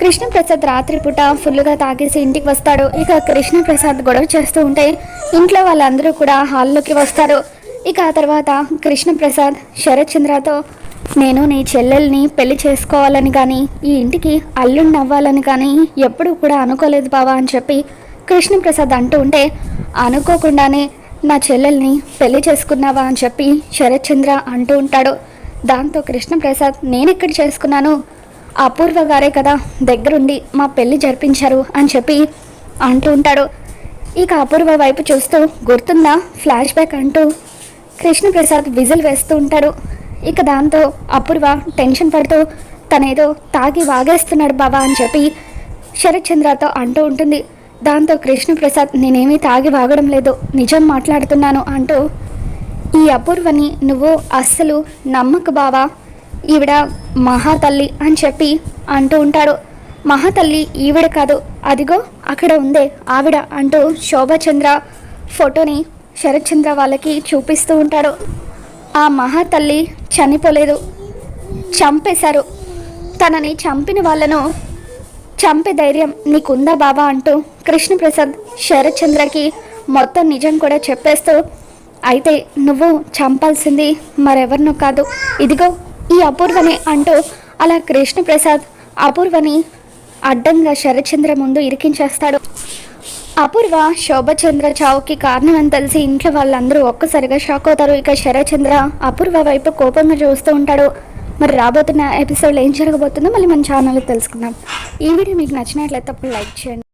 కృష్ణప్రసాద్ రాత్రిపూట ఫుల్గా తాగేసి ఇంటికి వస్తాడు. ఇక కృష్ణప్రసాద్ గొడవ చేస్తూ ఉంటే ఇంట్లో వాళ్ళందరూ కూడా హాల్లోకి వస్తారు. ఇక ఆ తర్వాత కృష్ణప్రసాద్ శరత్ చంద్రతో నేను నీ చెల్లెల్ని పెళ్ళి చేసుకోవాలని కానీ ఈ ఇంటికి అల్లుడిని అవ్వాలని కానీ ఎప్పుడూ కూడా అనుకోలేదు బావా అని చెప్పి కృష్ణప్రసాద్ అంటూ ఉంటే అనుకోకుండానే నా చెల్లెల్ని పెళ్ళి చేసుకున్నావా అని చెప్పి శరత్ చంద్ర అంటూ ఉంటాడు. దాంతో కృష్ణప్రసాద్ నేనెక్కడ చేసుకున్నాను? అపూర్వ గారే కదా దగ్గరుండి మా పెళ్ళి జరిపించారు అని చెప్పి అంటూ ఉంటాడు. ఇక అపూర్వ వైపు చూస్తూ గుర్తుందా? ఫ్లాష్ బ్యాక్ అంటూ కృష్ణప్రసాద్ విజిల్ వేస్తూ ఉంటాడు. ఇక దాంతో అపూర్వ టెన్షన్ పడుతూ తనేదో తాగి వాగేస్తున్నాడు బాబా అని చెప్పి శరత్చంద్రతో అంటూ ఉంటుంది. దాంతో కృష్ణప్రసాద్ నేనేమీ తాగి వాగడం లేదు నిజం మాట్లాడుతున్నాను అంటూ ఈ అపూర్వని నువ్వు అస్సలు నమ్మకు బావా ఈవిడ మహాతల్లి అని చెప్పి అంటూ ఉంటాడు. మహాతల్లి ఈవిడ కాదు అదిగో అక్కడ ఉందే ఆవిడ అంటూ శోభచంద్ర ఫోటోని శరత్చంద్ర వాళ్ళకి చూపిస్తూ ఉంటాడు. ఆ మహాతల్లి చనిపోలేదు. చంపేశారు. తనని చంపిన వాళ్ళను చంపే ధైర్యం నీకుందా బాబా అంటూ కృష్ణప్రసాద్ శరత్చంద్రకి మొత్తం నిజం కూడా చెప్పేస్తూ అయితే నువ్వు చంపాల్సింది మరెవరినో కాదు. ఇదిగో ఈ అపూర్వని అంటూ అలా కృష్ణప్రసాద్ అపూర్వని అడ్డంగా శరచంద్ర ముందు ఇరికించేస్తాడు. అపూర్వ శోభచంద్ర చావుకి కారణం అని తెలిసి ఇంట్లో వాళ్ళందరూ ఒక్కసారిగా షాక్ అవుతారు. ఇక శరచంద్ర అపూర్వ వైపు కోపంగా చూస్తూ ఉంటాడు. మరి రాబోతున్న ఎపిసోడ్లో ఏం జరగబోతుందో మళ్ళీ మన ఛానల్లో తెలుసుకుందాం. ఈ వీడియో మీకు నచ్చినట్లయితే అప్పుడు లైక్ చేయండి.